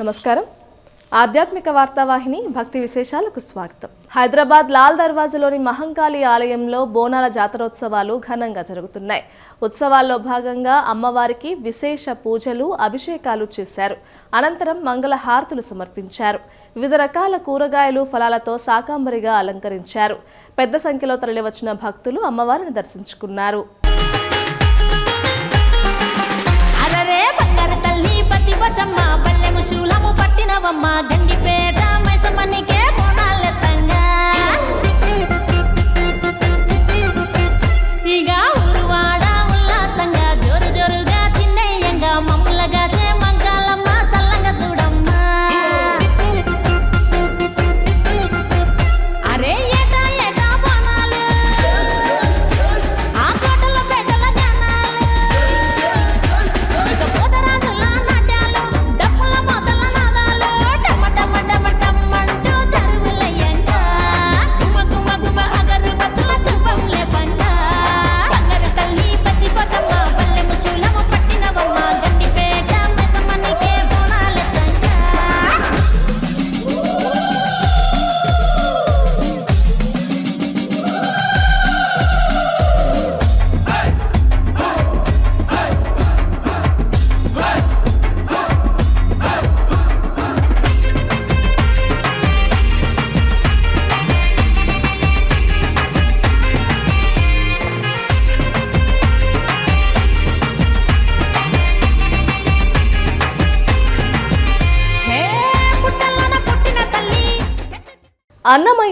నమస్కారం. ఆధ్యాత్మిక వార్తావాహిని భక్తి విశేషాలకు స్వాగతం. హైదరాబాద్ లాల్ దర్వాజలోని మహంకాళి ఆలయంలో బోనాల జాతరోత్సవాలు ఘనంగా జరుగుతున్నాయి. ఉత్సవాల్లో భాగంగా అమ్మవారికి విశేష పూజలు అభిషేకాలు చేశారు. అనంతరం మంగళ హారతులు సమర్పించారు. వివిధ రకాల కూరగాయలు ఫలాలతో సాకాంబరిగా అలంకరించారు. పెద్ద సంఖ్యలో తరలివచ్చిన భక్తులు అమ్మవారిని దర్శించుకున్నారు. అరరే బంగారు తల్లి పతి బల్లెము శూలము పట్టినవమ్మ గండిపేట మైసమ్మనికే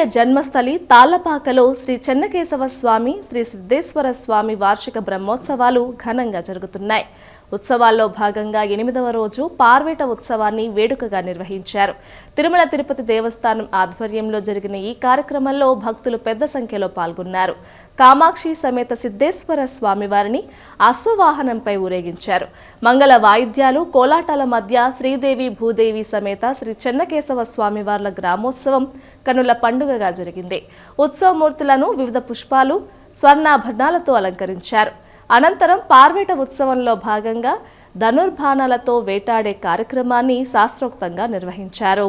ఆలయ జన్మస్థలి తాళ్ళపాకలో శ్రీ చెన్నకేశవ స్వామి శ్రీ సిద్ధేశ్వర స్వామి వార్షిక బ్రహ్మోత్సవాలు ఘనంగా జరుగుతున్నాయి. ఉత్సవాల్లో భాగంగా ఎనిమిదవ రోజు పార్వేట ఉత్సవాన్ని వేడుకగా నిర్వహించారు. తిరుమల తిరుపతి దేవస్థానం ఆధ్వర్యంలో జరిగిన ఈ కార్యక్రమంలో భక్తులు పెద్ద సంఖ్యలో పాల్గొన్నారు. కామాక్షి సమేత సిద్ధేశ్వర స్వామివారిని అశ్వవాహనంపై ఊరేగించారు. మంగళ వాయిద్యాలు కోలాటాల మధ్య శ్రీదేవి భూదేవి సమేత శ్రీ చెన్నకేశవ స్వామివార్ల గ్రామోత్సవం కనుల పండుగగా జరిగింది. ఉత్సవమూర్తులను వివిధ పుష్పాలు స్వర్ణాభరణాలతో అలంకరించారు. అనంతరం పార్వేట ఉత్సవంలో భాగంగా ధనుర్బాణాలతో వేటాడే కార్యక్రమాన్ని శాస్త్రోక్తంగా నిర్వహించారు.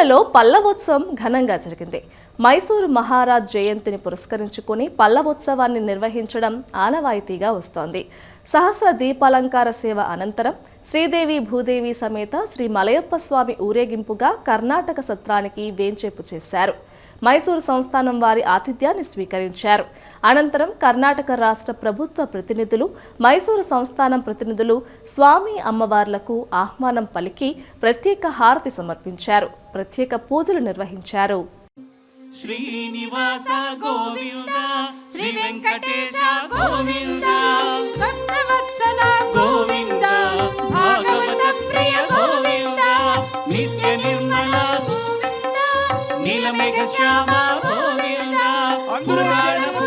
తిరుమలలో పల్లవోత్సవం ఘనంగా జరిగింది. మైసూరు మహారాజ్ జయంతిని పురస్కరించుకుని పల్లవోత్సవాన్ని నిర్వహించడం ఆనవాయితీగా వస్తోంది. సహస్ర దీపాలంకార సేవ అనంతరం శ్రీదేవి భూదేవి సమేత శ్రీ మలయప్ప స్వామి ఊరేగింపుగా కర్ణాటక సత్రానికి వేంచేపు చేశారు. మైసూరు సంస్థానం వారి ఆతిథ్యాన్ని స్వీకరించారు. అనంతరం కర్ణాటక రాష్ట్ర ప్రభుత్వ ప్రతినిధులు మైసూరు సంస్థానం ప్రతినిధులు స్వామి అమ్మవార్లకు ఆహ్వానం పలికి ప్రత్యేక హారతి సమర్పించారు. ప్రత్యేక పూజలు నిర్వహించారు. శ్రీనివాస గోవింద శ్రీ వెంకటేశ గోవింద. భక్తవత్సల గోవింద భాగవత ప్రియ గోవింద. నిత్య Nirmala make us drama, oh, you know. I'm gonna make us drama.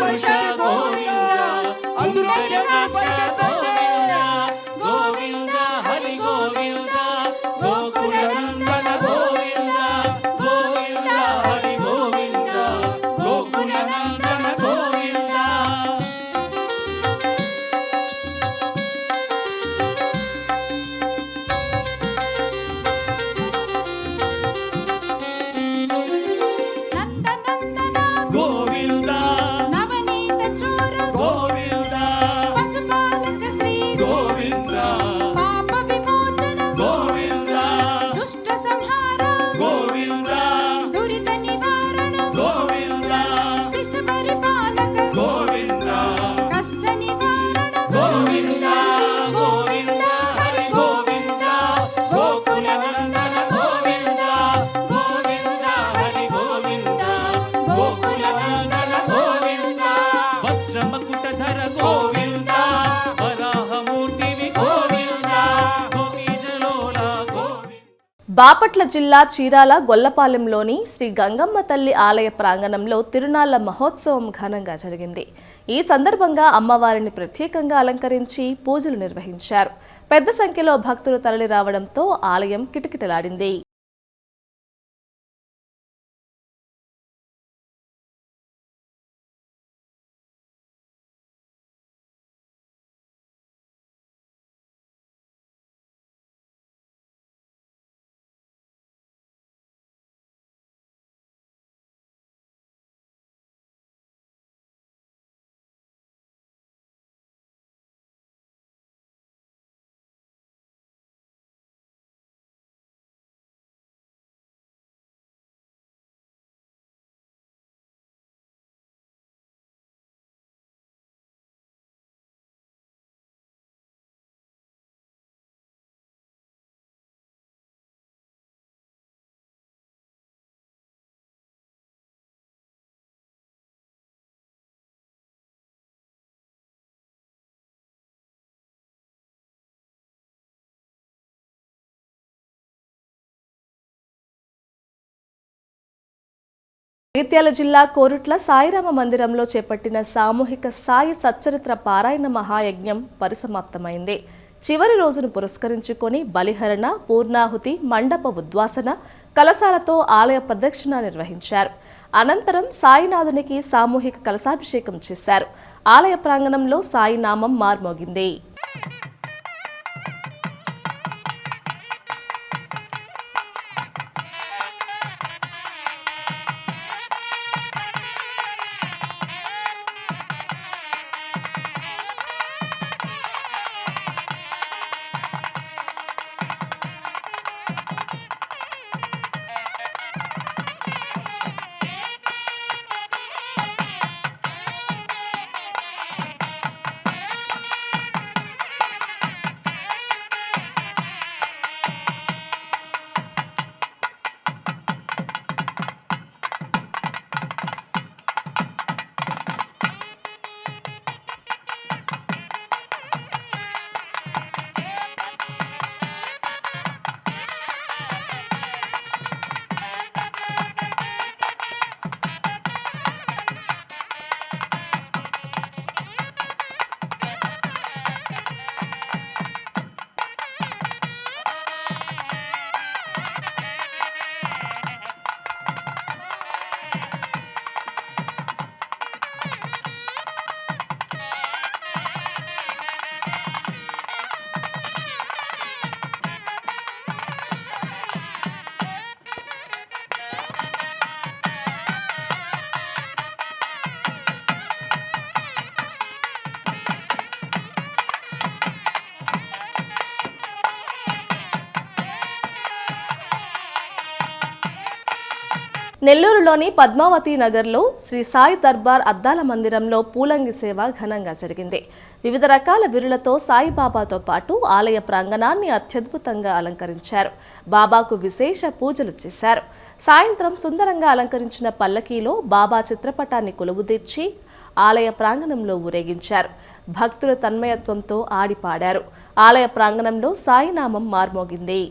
Bapatla జిల్లా చీరాల గొల్లపాలెంలోని శ్రీ గంగమ్మ తల్లి ఆలయ ప్రాంగణంలో తిరునాళ్ళ మహోత్సవం ఘనంగా జరిగింది. ఈ సందర్భంగా అమ్మవారిని ప్రత్యేకంగా అలంకరించి పూజలు నిర్వహించారు. పెద్ద సంఖ్యలో భక్తులు తరలి రావడంతో ఆలయం కిటకిటలాడింది. జగిత్యాల జిల్లా కోరుట్ల సాయిరామ మందిరంలో చేపట్టిన సామూహిక సాయి సచ్చరిత్ర పారాయణ మహాయజ్ఞం పరిసమాప్తమైంది. చివరి రోజును పురస్కరించుకొని బలిహరణ పూర్ణాహుతి మండప ఉద్వాసన కలశాలతో ఆలయ ప్రదక్షిణ నిర్వహించారు. అనంతరం సాయినాథునికి సామూహిక కలశాభిషేకం చేశారు. ఆలయ ప్రాంగణంలో సాయినామం మార్మోగింది. నెల్లూరులోని పద్మావతి నగర్లో శ్రీ సాయి దర్బార్ అద్దాల మందిరంలో పూలంగి సేవ ఘనంగా జరిగింది. వివిధ రకాల విరులతో సాయిబాబాతో పాటు ఆలయ ప్రాంగణాన్ని అత్యద్భుతంగా అలంకరించారు. బాబాకు విశేష పూజలు చేశారు. సాయంత్రం సుందరంగా అలంకరించిన పల్లకీలో బాబా చిత్రపటాన్ని కొలువుదీర్చి ఆలయ ప్రాంగణంలో ఊరేగించారు. భక్తుల తన్మయత్వంతో ఆడిపాడారు ఆలయ ప్రాంగణంలో సాయినామం మార్మోగింది.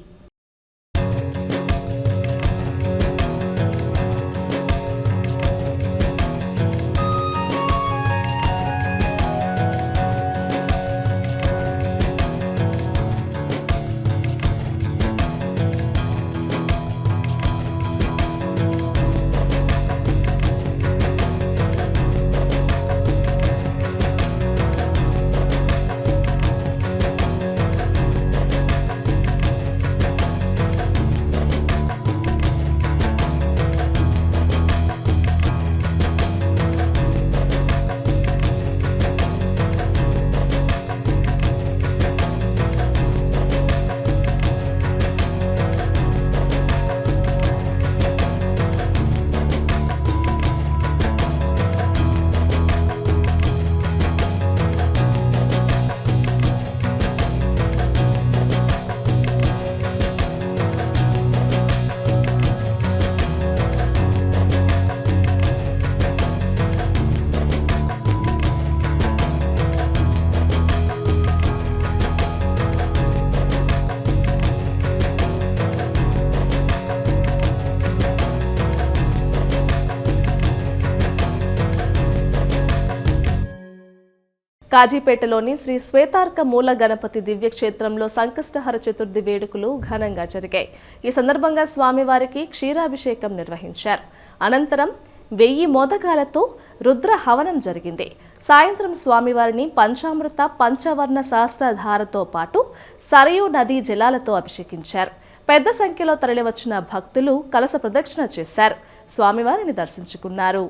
కాజీపేటలోని శ్రీ శ్వేతార్క మూల గణపతి దివ్యక్షేత్రంలో సంకష్టహర చతుర్థి వేడుకలు ఘనంగా జరిగాయి. ఈ సందర్భంగా స్వామివారికి క్షీరాభిషేకం నిర్వహించారు. అనంతరం వెయ్యి మోదకాలతో రుద్ర హవనం జరిగింది. సాయంత్రం స్వామివారిని పంచామృత పంచవర్ణ సహస్రధారతో పాటు సరయూ నదీ జలాలతో అభిషేకించారు. పెద్ద సంఖ్యలో తరలివచ్చిన భక్తులు కలస ప్రదక్షిణ చేశారు. స్వామివారిని దర్శించుకున్నారు.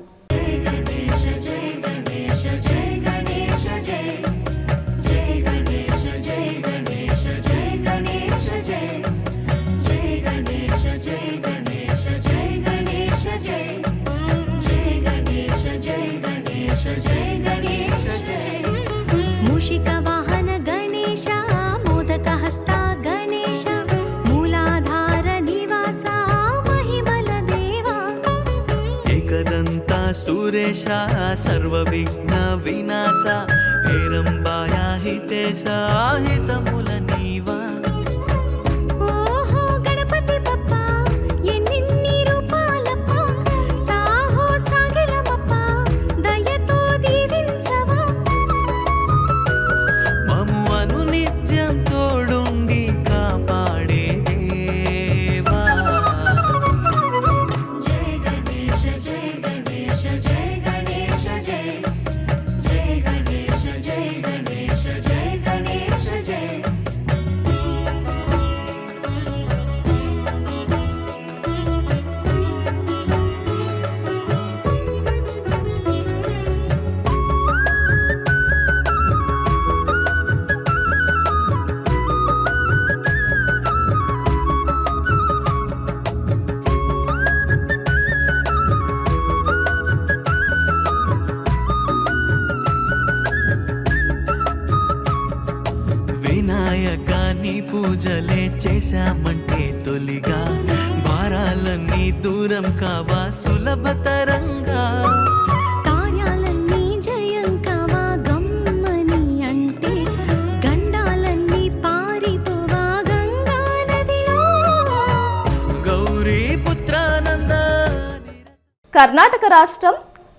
హితేశ సర్వవిఘ్న వినాశ హేరంబాయ హితేశ హితములని కర్ణాటక రాష్ట్రం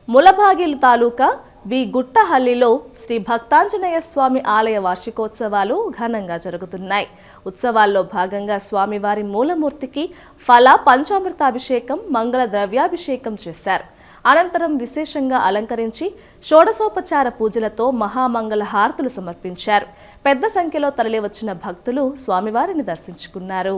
ములబాగిలు తాలూకా వి గుట్టహల్లిలో శ్రీ భక్తాంజనేయ స్వామి ఆలయ వార్షికోత్సవాలు ఘనంగా జరుగుతున్నాయి. ఉత్సవాల్లో భాగంగా స్వామివారి మూలమూర్తికి ఫల పంచామృతాభిషేకం మంగళ ద్రవ్యాభిషేకం చేశారు. అనంతరం విశేషంగా అలంకరించి షోడసోపచార పూజలతో మహామంగళ హారతులు సమర్పించారు. పెద్ద సంఖ్యలో తరలివచ్చిన భక్తులు స్వామివారిని దర్శించుకున్నారు.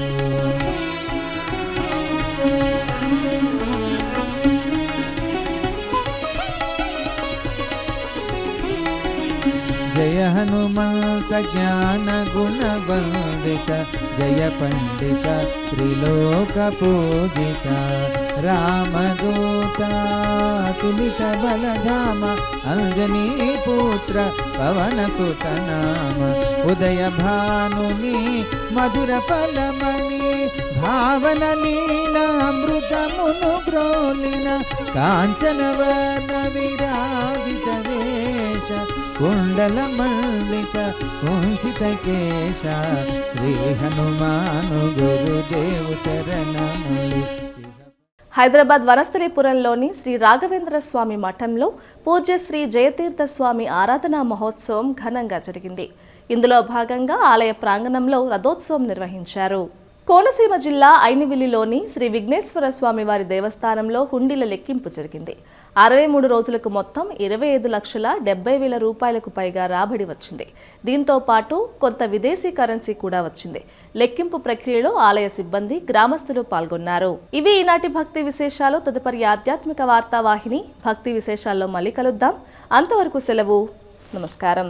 हनुमन्त ज्ञान गुणवन्दिता जय पण्डिता त्रिलोकपूजिता रामदूता तुलितबलधाम अञ्जनीपुत्र पवनसुतनाम उदयभानुनि मधुरफलमणि भावनलीलामृतमुनुग्रोलिन काञ्चनवर्णविराजितवेश కుండల మల్లిక కుంచిత కేశ శ్రీ హనుమాను గురుదేవు చరణములు. హైదరాబాద్ వనస్థలీపురంలోని శ్రీ రాఘవేంద్ర స్వామి మఠంలో పూజ్య శ్రీ జయతీర్థ స్వామి ఆరాధనా మహోత్సవం ఘనంగా జరిగింది. ఇందులో భాగంగా ఆలయ ప్రాంగణంలో రథోత్సవం నిర్వహించారు. కోనసీమ జిల్లా ఐనివిల్లిలోని శ్రీ విఘ్నేశ్వర స్వామి వారి దేవస్థానంలో హుండీల లెక్కింపు జరిగింది. అరవై మూడు రోజులకు మొత్తం ఇరవై ఐదు లక్షల డెబ్బై వేల రూపాయలకు పైగా రాబడి వచ్చింది. దీంతో పాటు కొంత విదేశీ కరెన్సీ కూడా వచ్చింది. లెక్కింపు ప్రక్రియలో ఆలయ సిబ్బంది గ్రామస్తులు పాల్గొన్నారు. ఇవి ఈనాటి భక్తి విశేషాలు. తదుపరి ఆధ్యాత్మిక వార్తావాహిని భక్తి విశేషాల్లో మళ్ళీ కలుద్దాం. అంతవరకు సెలవు. నమస్కారం.